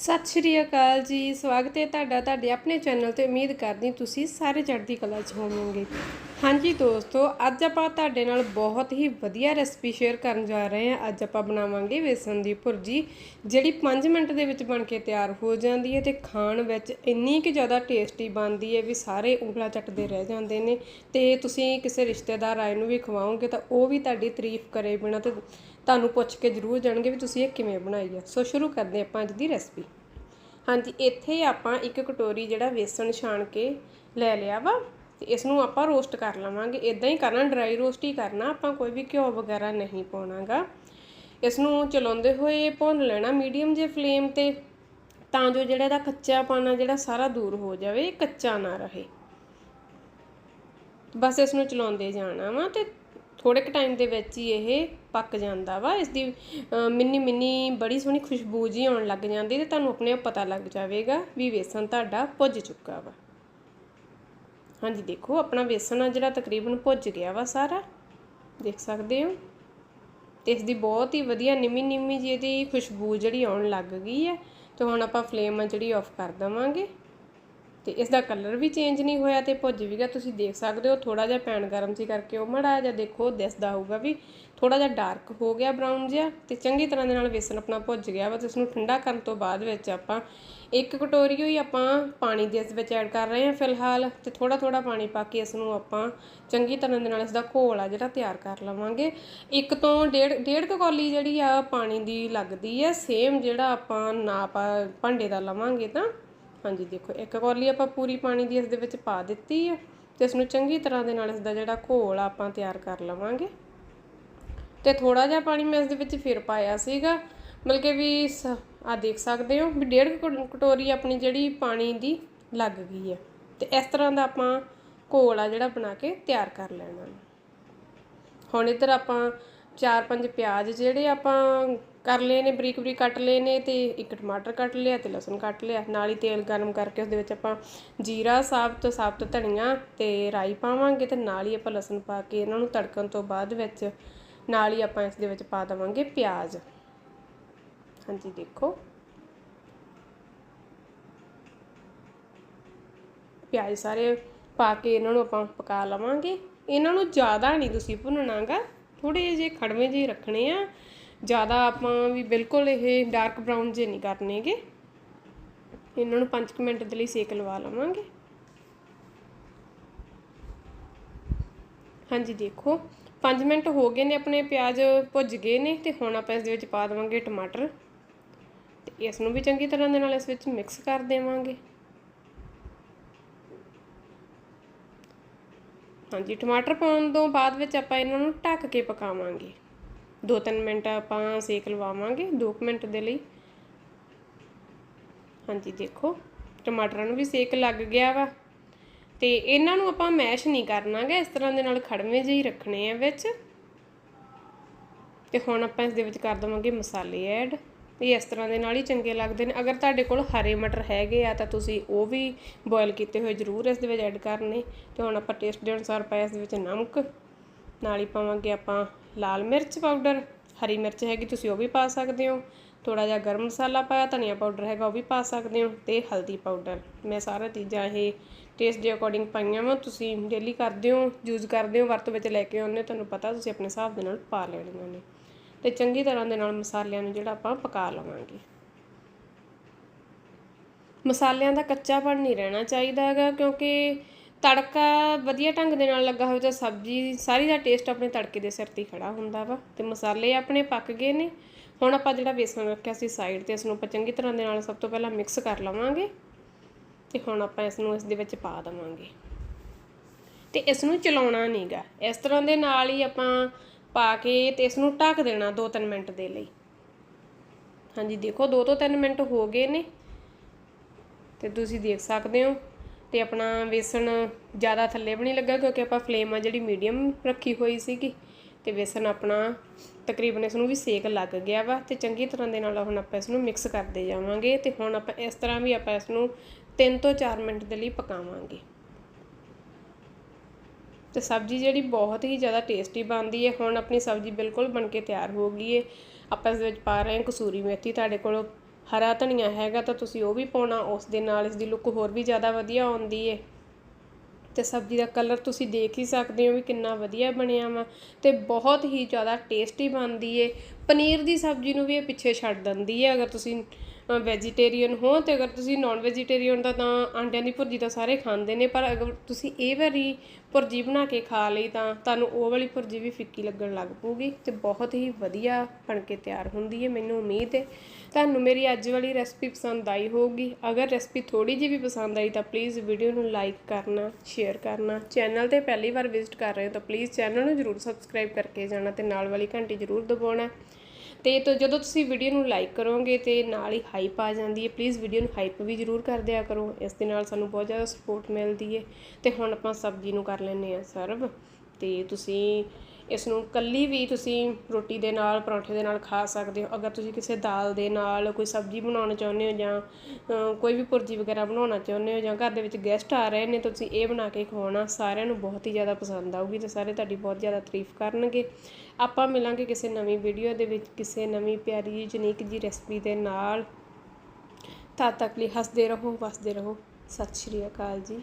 ਸਤਿ ਸ਼੍ਰੀ ਅਕਾਲ ਜੀ, ਸਵਾਗਤ ਹੈ ਤੁਹਾਡਾ ਤੁਹਾਡੇ ਆਪਣੇ ਚੈਨਲ ਤੇ। ਉਮੀਦ ਕਰਦੀ ਤੁਸੀਂ ਸਾਰੇ ਚੜ੍ਹਦੀ ਕਲਾ 'ਚ ਹੋਵੋਗੇ। ਹਾਂਜੀ ਦੋਸਤੋ, ਅੱਜ ਆਪਾਂ ਤੁਹਾਡੇ ਨਾਲ ਬਹੁਤ ਹੀ ਵਧੀਆ ਰੈਸਪੀ ਸ਼ੇਅਰ ਕਰਨ ਜਾ ਰਹੇ ਹਾਂ। ਅੱਜ ਆਪਾਂ ਬਣਾਵਾਂਗੇ ਵੇਸਣ ਦੀ ਭੁਰਜੀ, ਜਿਹੜੀ 5 ਮਿੰਟ ਦੇ ਵਿੱਚ ਬਣ ਕੇ ਤਿਆਰ ਹੋ ਜਾਂਦੀ ਹੈ ਤੇ ਖਾਣ ਵਿੱਚ ਇੰਨੀ ਕਿ ਜ਼ਿਆਦਾ ਟੇਸਟੀ ਬਣਦੀ ਹੈ ਵੀ ਸਾਰੇ ਉਂਗਲਾਂ ਚੱਟਦੇ ਰਹਿ ਜਾਂਦੇ ਨੇ ਤੇ ਤੁਸੀਂ ਕਿਸੇ ਰਿਸ਼ਤੇਦਾਰ ਆਏ ਨੂੰ ਵੀ ਖਵਾਓਗੇ ਤਾਂ ਉਹ ਵੀ ਤੁਹਾਡੀ ਤਾਰੀਫ ਕਰੇ ਬਿਨਾ ਤੇ ਤੁਹਾਨੂੰ ਪੁੱਛ ਕੇ ਜ਼ਰੂਰ ਜਾਣਗੇ ਵੀ ਤੁਸੀਂ ਇਹ ਕਿਵੇਂ ਬਣਾਈ ਹੈ। ਸੋ ਸ਼ੁਰੂ ਕਰਦੇ ਆਪਾਂ ਅੱਜ ਦੀ ਰੈਸਪੀ ਹਾਂਜੀ, ਇੱਥੇ ਆਪਾਂ ਇੱਕ ਕਟੋਰੀ ਜਿਹੜਾ ਵੇਸਣ ਛਾਣ ਕੇ ਲੈ ਲਿਆ ਵਾ। ਤੇ ਇਸ ਨੂੰ ਆਪਾਂ ਰੋਸਟ ਕਰ ਲਵਾਂਗੇ। ਇਦਾਂ ਹੀ ਕਰਨਾ, ਡਰਾਈ ਰੋਸਟ ਹੀ ਕਰਨਾ। ਆਪਾਂ ਕੋਈ ਵੀ ਘਿਓ ਵਗੈਰਾ ਨਹੀਂ ਪਾਉਣਾਗਾ। ਇਸ ਨੂੰ ਚਲਾਉਂਦੇ ਹੋਏ ਭੁੰਨ ਲੈਣਾ ਮੀਡੀਅਮ ਜੇ ਫਲੇਮ ਤੇ, ਤਾਂ ਜੋ ਜਿਹੜਾ ਇਹਦਾ ਕੱਚਾ ਪਾਣਾ ਜਿਹੜਾ ਸਾਰਾ ਦੂਰ ਹੋ ਜਾਵੇ ਕੱਚਾ ਨਾ ਰਹੇ। ਬਸ ਇਸ ਨੂੰ ਚਲਾਉਂਦੇ ਜਾਣਾ ਵਾ ਤੇ ਥੋੜੇ ਕੁ ਟਾਈਮ ਦੇ ਵਿੱਚ ਹੀ ਇਹ ਪੱਕ ਜਾਂਦਾ ਵਾ। ਇਸ ਦੀ ਮਿੰਨੀ ਮਿੰਨੀ ਬੜੀ ਸੋਹਣੀ ਖੁਸ਼ਬੂ ਜੀ ਆਉਣ ਲੱਗ ਜਾਂਦੀ ਤੇ ਤੁਹਾਨੂੰ ਆਪਣੇ ਆਪ ਪਤਾ ਲੱਗ ਜਾਵੇਗਾ ਵੀ ਵੇਸਣ ਤੁਹਾਡਾ ਭੁੱਜ ਚੁੱਕਾ ਵਾ। ਹਾਂਜੀ, ਦੇਖੋ, ਆਪਣਾ ਵੇਸਣ ਆ ਜਿਹੜਾ ਤਕਰੀਬਨ ਭੁੱਜ ਗਿਆ ਵਾ ਸਾਰਾ। ਦੇਖ ਸਕਦੇ ਹੋ। ਤੇ ਇਸ ਦੀ ਬਹੁਤ ਹੀ ਵਧੀਆ ਨਿੰਮੀ ਨਿੰਮੀ ਜੀ ਇਹਦੀ ਖੁਸ਼ਬੂ ਜਿਹੜੀ ਆਉਣ ਲੱਗ ਗਈ ਹੈ। ਤੇ ਹੁਣ ਆਪਾਂ ਫਲੇਮ ਆ ਜਿਹੜੀ ਆਫ ਕਰ ਦਵਾਂਗੇ। ਤੇ ਇਸ ਦਾ ਕਲਰ ਵੀ ਚੇਂਜ ਨਹੀਂ ਹੋਇਆ ਤੇ ਭੁੱਜ ਵੀ ਗਿਆ। ਤੁਸੀਂ ਦੇਖ ਸਕਦੇ ਹੋ ਥੋੜਾ ਜਿਹਾ ਪੈਣ ਗਰਮ ਸੀ ਕਰਕੇ ਉਹ ਮੜਾ ਜਿਹਾ ਦੇਖੋ ਦਿਸਦਾ ਹੋਊਗਾ ਵੀ ਥੋੜਾ ਜਿਹਾ ਡਾਰਕ ਹੋ ਗਿਆ ਬਰਾਊਨ ਜਿਹਾ ਤੇ ਚੰਗੀ ਤਰ੍ਹਾਂ ਦੇ ਨਾਲ ਵੇਸਣ ਆਪਣਾ ਭੁੱਜ ਗਿਆ ਵਾ ਤੇ ਇਸ ਨੂੰ ਠੰਡਾ ਕਰਨ ਤੋਂ ਬਾਅਦ ਵਿੱਚ ਆਪਾਂ ਇੱਕ ਕਟੋਰੀ ਹੋਈ ਆਪਾਂ ਪਾਣੀ ਦੇ ਇਸ ਵਿੱਚ ਐਡ ਕਰ ਰਹੇ ਹਾਂ ਫਿਲਹਾਲ ਤੇ ਥੋੜਾ ਥੋੜਾ ਪਾਣੀ ਪਾ ਕੇ ਇਸ ਨੂੰ ਆਪਾਂ ਚੰਗੀ ਤਰ੍ਹਾਂ ਦੇ ਨਾਲ ਇਸ ਦਾ ਘੋਲ ਆ ਜਿਹੜਾ ਤਿਆਰ ਕਰ ਲਵਾਂਗੇ। ਇੱਕ ਤੋਂ ਡੇਢ ਡੇਢ ਕੁ ਕੌਲੀ ਜਿਹੜੀ ਆ ਪਾਣੀ ਦੀ ਲੱਗਦੀ ਹੈ ਸੇਮ ਜਿਹੜਾ ਆਪਾਂ ਨਾਪ ਭਾਂਡੇ ਦਾ ਲਵਾਂਗੇ ਤਾਂ। ਹਾਂਜੀ, ਦੇਖੋ, ਇੱਕ ਕੌਲੀ ਆਪਾਂ ਪੂਰੀ ਪਾਣੀ ਦੀ ਇਸ ਦੇ ਵਿੱਚ ਪਾ ਦਿੱਤੀ ਹੈ ਤੇ ਇਸ ਨੂੰ ਚੰਗੀ ਤਰ੍ਹਾਂ ਦੇ ਨਾਲ ਇਸ ਦਾ ਜਿਹੜਾ ਘੋਲ ਆ ਆਪਾਂ ਤਿਆਰ ਕਰ ਲਵਾਂਗੇ। ਤੇ ਥੋੜਾ ਜਿਹਾ ਪਾਣੀ ਮੈਂ ਇਸ ਦੇ ਵਿੱਚ ਫਿਰ ਪਾਇਆ ਸੀਗਾ। ਮਤਲਬ ਕਿ ਵੀ ਆ ਦੇਖ ਸਕਦੇ ਹੋ ਵੀ ਡੇਢ ਕਟੋਰੀ ਆਪਣੀ ਜਿਹੜੀ ਪਾਣੀ ਦੀ ਲੱਗ ਗਈ ਹੈ ਤੇ ਇਸ ਤਰ੍ਹਾਂ ਦਾ ਆਪਾਂ ਘੋਲ ਆ ਜਿਹੜਾ ਬਣਾ ਕੇ ਤਿਆਰ ਕਰ ਲੈਣਾ। ਹੁਣ ਇੱਧਰ ਆਪਾਂ ਚਾਰ ਪੰਜ ਪਿਆਜ਼ ਜਿਹੜੇ ਆਪਾਂ ਕਰ ਲਏ ਨੇ ਬਰੀਕ ਬਰੀਕ ਕੱਟ ਲਏ ਨੇ ਤੇ ਇੱਕ ਟਮਾਟਰ ਕੱਟ ਲਿਆ ਤੇ ਲਸਣ ਕੱਟ ਲਿਆ। ਨਾਲ ਹੀ ਤੇਲ ਗਰਮ ਕਰਕੇ ਉਸ ਦੇ ਵਿੱਚ ਆਪਾਂ ਜੀਰਾ, ਸਾਬਤ ਸਾਬਤ ਧਨੀਆ ਤੇ ਰਾਈ ਪਾਵਾਂਗੇ ਤੇ ਨਾਲ ਹੀ ਆਪਾਂ ਲਸਣ ਪਾ ਕੇ ਇਹਨਾਂ ਨੂੰ ਤੜਕਣ ਤੋਂ ਬਾਅਦ ਵਿੱਚ ਨਾਲ ਹੀ ਆਪਾਂ ਇਸ ਦੇ ਵਿੱਚ ਪਾ ਦਵਾਂਗੇ ਪਿਆਜ਼। ਹਾਂਜੀ, ਦੇਖੋ। ਪਿਆਜ਼ ਸਾਰੇ ਪਾ ਕੇ ਇਹਨਾਂ ਨੂੰ ਆਪਾਂ ਪਕਾ ਲਵਾਂਗੇ। ਇਹਨਾਂ ਨੂੰ ਜ਼ਿਆਦਾ ਨਹੀਂ ਤੁਸੀਂ ਭੁੰਨਣਾਗਾ। ਥੋੜੇ ਜਿਹੇ ਖੜਵੇਂ ਜਿਹੇ ਰੱਖਣੇ ਆ। ਜ਼ਿਆਦਾ ਆਪਾਂ ਵੀ ਬਿਲਕੁਲ ਇਹ ਡਾਰਕ ਬਰਾਊਨ ਜੇ ਨਹੀਂ ਕਰਨੇਗੇ ਇਹਨਾਂ ਨੂੰ 5 ਮਿੰਟ ਦੇ ਲਈ ਸੇਕ ਲਵਾ ਲਵਾਂਗੇ। ਹਾਂਜੀ, ਦੇਖੋ। 5 ਮਿੰਟ ਹੋ ਗਏ ਨੇ, ਆਪਣੇ ਪਿਆਜ਼ ਭੁੱਜ ਗਏ ਨੇ ਤੇ ਹੁਣ ਆਪਾਂ ਇਸ ਦੇ ਵਿੱਚ ਪਾ ਦੇਵਾਂਗੇ ਟਮਾਟਰ। ਤੇ ਇਸ ਨੂੰ ਵੀ ਚੰਗੀ ਤਰ੍ਹਾਂ ਦੇ ਨਾਲ ਇਸ ਵਿੱਚ ਮਿਕਸ ਕਰ ਦੇਵਾਂਗੇ। ਹਾਂਜੀ, ਟਮਾਟਰ ਪਾਉਣ ਤੋਂ ਬਾਅਦ ਵਿੱਚ ਆਪਾਂ ਇਹਨਾਂ ਨੂੰ ਢੱਕ ਕੇ ਪਕਾਵਾਂਗੇ। 2-3 ਮਿੰਟ ਆਪਾਂ ਸੇਕ ਲਵਾਵਾਂਗੇ 2 ਮਿੰਟ ਦੇ ਲਈ। ਹਾਂਜੀ, ਦੇਖੋ, ਟਮਾਟਰਾਂ ਨੂੰ ਵੀ ਸੇਕ ਲੱਗ ਗਿਆ ਵਾ। ਤੇ ਇਹਨਾਂ ਨੂੰ ਆਪਾਂ ਮੈਸ਼ ਨਹੀਂ ਕਰਨਾਗਾ, ਇਸ ਤਰ੍ਹਾਂ ਦੇ ਨਾਲ ਖੜਵੇਂ ਜਿਹੇ ਹੀ ਰੱਖਣੇ ਆ ਵਿੱਚ। ਤੇ ਹੁਣ ਆਪਾਂ ਇਸ ਦੇ ਵਿੱਚ ਕਰ ਦਵਾਂਗੇ ਮਸਾਲੇ ਐਡ। ਇਹ ਇਸ ਤਰ੍ਹਾਂ ਦੇ ਨਾਲ ਹੀ ਚੰਗੇ ਲੱਗਦੇ ਨੇ। ਅਗਰ ਤੁਹਾਡੇ ਕੋਲ ਹਰੇ ਮਟਰ ਹੈਗੇ ਆ, ਤਾਂ ਤੁਸੀਂ ਉਹ ਵੀ ਬੋਇਲ ਕੀਤੇ ਹੋਏ ਜ਼ਰੂਰ ਇਸ ਦੇ ਵਿੱਚ ਐਡ ਕਰਨੇ। ਤੇ ਹੁਣ ਆਪਾਂ ਟੇਸਟ ਦੇ ਅਨੁਸਾਰ ਪਾਇਆ ਇਸ ਦੇ ਵਿੱਚ ਨਮਕ, ਨਾਲ ਹੀ ਪਾਵਾਂਗੇ ਆਪਾਂ ਲਾਲ ਮਿਰਚ ਪਾਊਡਰ ਹਰੀ ਮਿਰਚ ਹੈਗੀ, ਤੁਸੀਂ ਉਹ ਵੀ ਪਾ ਸਕਦੇ ਹੋ। ਥੋੜਾ ਜਿਹਾ ਗਰਮ ਮਸਾਲਾ ਪਾਇਆ, ਧਨੀਆ ਪਾਊਡਰ ਹੈਗਾ, ਉਹ ਵੀ ਪਾ ਸਕਦੇ ਹੋ। ਤੇ ਹਲਦੀ ਪਾਊਡਰ ਮੈਂ ਸਾਰਾ ਚੀਜ਼ਾਂ ਇਹ ਟੇਸਟ ਦੇ ਅਕੋਰਡਿੰਗ ਪਾਈਆਂ ਵਾ। ਤੁਸੀਂ ਡੇਲੀ ਕਰਦੇ ਹੋ ਯੂਜ਼ ਕਰਦੇ ਹੋ, ਵਰਤ ਵਿੱਚ ਲੈ ਕੇ ਆਉਂਦੇ ਤੁਹਾਨੂੰ ਪਤਾ ਤੁਸੀਂ ਆਪਣੇ ਹਿਸਾਬ ਦੇ ਨਾਲ ਪਾ ਲੈਣੀਆਂ ਨੇ। ਤੇ ਚੰਗੀ ਤਰ੍ਹਾਂ ਦੇ ਨਾਲ ਮਸਾਲਿਆਂ ਨੂੰ ਜਿਹੜਾ ਆਪਾਂ ਪਕਾ ਲਵਾਂਗੇ। ਮਸਾਲਿਆਂ ਦਾ ਕੱਚਾਪਣ ਨਹੀਂ ਰਹਿਣਾ ਚਾਹੀਦਾ ਹੈਗਾ, ਕਿਉਂਕਿ ਤੜਕਾ ਵਧੀਆ ਢੰਗ ਦੇ ਨਾਲ ਲੱਗਾ ਹੋਵੇ ਤਾਂ ਸਬਜ਼ੀ, ਸਾਰੀ ਦਾ ਟੇਸਟ ਆਪਣੇ ਤੜਕੇ ਦੇ ਸਿਰ ਤੇ ਖੜਾ ਹੁੰਦਾ ਵਾ। ਤੇ ਮਸਾਲੇ ਆਪਣੇ ਪੱਕ ਗਏ ਨੇ। ਹੁਣ ਆਪਾਂ ਜਿਹੜਾ ਬੇਸਣ ਰੱਖਿਆ ਸੀ ਸਾਈਡ ਤੇ ਇਸ ਨੂੰ ਆਪਾਂ ਚੰਗੀ ਤਰ੍ਹਾਂ ਦੇ ਨਾਲ ਸਭ ਤੋਂ ਪਹਿਲਾਂ ਮਿਕਸ ਕਰ ਲਵਾਂਗੇ। ਤੇ ਹੁਣ ਆਪਾਂ ਇਸ ਨੂੰ ਇਸ ਦੇ ਵਿੱਚ ਪਾ ਦਵਾਂਗੇ। ਤੇ ਇਸ ਨੂੰ ਚਲਾਉਣਾ ਨਹੀਂਗਾ ਇਸ ਤਰ੍ਹਾਂ ਦੇ ਨਾਲ ਹੀ ਆਪਾਂ ਪਾ ਕੇ ਤੇ ਇਸ ਨੂੰ ਢੱਕ ਦੇਣਾ 2-3 ਮਿੰਟ ਦੇ ਲਈ। ਹਾਂਜੀ, ਦੇਖੋ 2 ਤੋਂ 3 ਮਿੰਟ ਹੋ ਗਏ ਨੇ। ਤੇ ਤੁਸੀਂ ਦੇਖ ਸਕਦੇ ਹੋ ਤੇ ਆਪਣਾ ਵੇਸਣ ਜ਼ਿਆਦਾ ਥੱਲੇ ਵੀ ਨਹੀਂ ਲੱਗਾ ਕਿਉਂਕਿ ਆਪਾਂ ਫਲੇਮ ਆ ਜਿਹੜੀ ਮੀਡੀਅਮ ਰੱਖੀ ਹੋਈ ਸੀਗੀ ਤੇ ਵੇਸਣ ਆਪਣਾ ਤਕਰੀਬਨ ਇਸ ਨੂੰ ਵੀ ਸੇਕ ਲੱਗ ਗਿਆ ਵਾ ਤੇ ਚੰਗੀ ਤਰ੍ਹਾਂ ਦੇ ਨਾਲ ਹੁਣ ਆਪਾਂ ਇਸ ਨੂੰ ਮਿਕਸ ਕਰਦੇ ਜਾਵਾਂਗੇ ਤੇ ਹੁਣ ਆਪਾਂ ਇਸ ਤਰ੍ਹਾਂ ਵੀ ਆਪਾਂ ਇਸ ਨੂੰ 3 ਤੋਂ 4 ਮਿੰਟ ਦੇ ਲਈ ਪਕਾਵਾਂਗੇ। ਤੇ ਸਬਜ਼ੀ ਜਿਹੜੀ ਬਹੁਤ ਹੀ ਜ਼ਿਆਦਾ ਟੇਸਟੀ ਬਣਦੀ ਹੈ ਹੁਣ ਆਪਣੀ ਸਬਜ਼ੀ ਬਿਲਕੁਲ ਬਣ ਕੇ ਤਿਆਰ ਹੋ ਗਈ ਹੈ ਆਪਾਂ ਇਸ ਵਿੱਚ ਪਾ ਰਹੇ ਹਾਂ ਕਸੂਰੀ ਮੇਥੀ ਤੁਹਾਡੇ ਕੋਲ। ਹਰਾ ਧਨੀਆ ਹੈਗਾ ਤਾਂ ਤੁਸੀਂ ਉਹ ਵੀ ਪਾਉਣਾ, ਉਸ ਦੇ ਨਾਲ ਇਸ ਦੀ ਲੁੱਕ ਹੋਰ ਵੀ ਜ਼ਿਆਦਾ ਵਧੀਆ ਆਉਂਦੀ ਹੈ ਤੇ ਸਬਜ਼ੀ ਦਾ ਕਲਰ ਤੁਸੀਂ ਦੇਖ ਹੀ ਸਕਦੇ ਹੋ ਵੀ ਕਿੰਨਾ ਵਧੀਆ ਬਣਿਆ ਵਾ ਤੇ ਬਹੁਤ ਹੀ ਜ਼ਿਆਦਾ ਟੇਸਟੀ ਬਣਦੀ ਏ। ਪਨੀਰ ਦੀ ਸਬਜ਼ੀ ਨੂੰ ਵੀ ਇਹ ਪਿੱਛੇ ਛੱਡ ਦਿੰਦੀ ਹੈ ਅਗਰ ਤੁਸੀਂ ਵੈਜੀਟੇਰੀਅਨ ਹੋ ਤੇ ਅਗਰ ਤੁਸੀਂ ਨਾਨ ਵੈਜੀਟੇਰੀਅਨ ਦਾ ਤਾਂ ਆਂਡਿਆਂ ਦੀ ਭੁਰਜੀ ਤਾਂ ਸਾਰੇ ਖਾਂਦੇ ਨੇ, ਪਰ ਅਗਰ ਤੁਸੀਂ ਇਹ ਵਾਰੀ ਭੁਰਜੀ ਬਣਾ ਕੇ ਖਾ ਲਈ ਤਾਂ ਤੁਹਾਨੂੰ ਉਹ ਵਾਲੀ ਭੁਰਜੀ ਵੀ ਫਿੱਕੀ ਲੱਗਣ ਲੱਗ ਪਊਗੀ ਤੇ ਬਹੁਤ ਹੀ ਵਧੀਆ ਬਣ ਕੇ ਤਿਆਰ ਹੁੰਦੀ ਹੈ, ਮੈਨੂੰ ਉਮੀਦ ਹੈ। ਤੁਹਾਨੂੰ ਮੇਰੀ ਅੱਜ ਵਾਲੀ ਰੈਸਪੀ ਪਸੰਦ ਆਈ ਹੋਊਗੀ। ਅਗਰ ਰੈਸਪੀ ਥੋੜੀ ਜਿਹੀ ਵੀ ਪਸੰਦ ਆਈ ਤਾਂ ਪਲੀਜ਼ ਵੀਡੀਓ ਨੂੰ ਲਾਈਕ ਕਰਨਾ ਸ਼ੇਅਰ ਕਰਨਾ। ਚੈਨਲ ਤੇ ਪਹਿਲੀ ਵਾਰ ਵਿਜ਼ਿਟ ਕਰ ਰਹੇ ਹੋ ਤਾਂ ਪਲੀਜ਼ ਚੈਨਲ ਨੂੰ ਜਰੂਰ ਸਬਸਕ੍ਰਾਈਬ ਕਰਕੇ ਜਾਣਾ ਤੇ ਨਾਲ ਵਾਲੀ ਘੰਟੀ ਜਰੂਰ ਦਬਾਉਣਾ। ਤੇ ਤੋ ਜਦੋਂ ਤੁਸੀਂ ਵੀਡੀਓ ਨੂੰ ਲਾਈਕ ਕਰੋਗੇ ਤੇ ਨਾਲ ਹੀ ਹਾਈਪ ਆ ਜਾਂਦੀ ਹੈ ਪਲੀਜ਼ ਵੀਡੀਓ ਨੂੰ ਹਾਈਪ ਵੀ ਜਰੂਰ ਕਰ ਦਿਆ ਕਰੋ। ਇਸ ਦੇ ਨਾਲ ਸਾਨੂੰ ਬਹੁਤ ਜ਼ਿਆਦਾ ਸਪੋਰਟ ਮਿਲਦੀ ਹੈ। ਤੇ ਹੁਣ ਆਪਾਂ ਸਬਜ਼ੀ ਨੂੰ ਕਰ ਲੈਂਦੇ ਆ ਸਰਵ ਤੇ ਤੁਸੀਂ ਇਸ ਨੂੰ ਕੱਲੀ ਵੀ ਤੁਸੀਂ ਰੋਟੀ ਦੇ ਨਾਲ, ਪਰੌਂਠੇ ਦੇ ਨਾਲ ਖਾ ਸਕਦੇ ਹੋ। ਅਗਰ ਤੁਸੀਂ ਕਿਸੇ ਦਾਲ ਦੇ ਨਾਲ ਕੋਈ ਸਬਜ਼ੀ ਬਣਾਉਣਾ ਚਾਹੁੰਦੇ ਹੋ ਜਾਂ ਕੋਈ ਵੀ ਭੁਰਜੀ ਵਗੈਰਾ ਬਣਾਉਣਾ ਚਾਹੁੰਦੇ ਹੋ ਜਾਂ ਘਰ ਦੇ ਵਿੱਚ ਗੈਸਟ ਆ ਰਹੇ ਨੇ ਤਾਂ ਤੁਸੀਂ ਇਹ ਬਣਾ ਕੇ ਖਵਾਉਣਾ ਸਾਰਿਆਂ ਨੂੰ ਬਹੁਤ ਹੀ ਜ਼ਿਆਦਾ ਪਸੰਦ ਆਊਗੀ ਤੇ ਸਾਰੇ ਤੁਹਾਡੀ ਬਹੁਤ ਜ਼ਿਆਦਾ ਤਾਰੀਫ ਕਰਨਗੇ। ਆਪਾਂ ਮਿਲਾਂਗੇ ਕਿਸੇ ਨਵੀਂ ਵੀਡੀਓ ਦੇ ਵਿੱਚ ਕਿਸੇ ਨਵੀਂ ਪਿਆਰੀ ਜਨੀਕ ਜੀ ਰੈਸਪੀ ਦੇ ਨਾਲ। ਤਦ ਤੱਕ ਲਈ ਹੱਸਦੇ ਰਹੋ, ਵਸਦੇ ਰਹੋ। ਸਤਿ ਸ਼੍ਰੀ ਅਕਾਲ ਜੀ।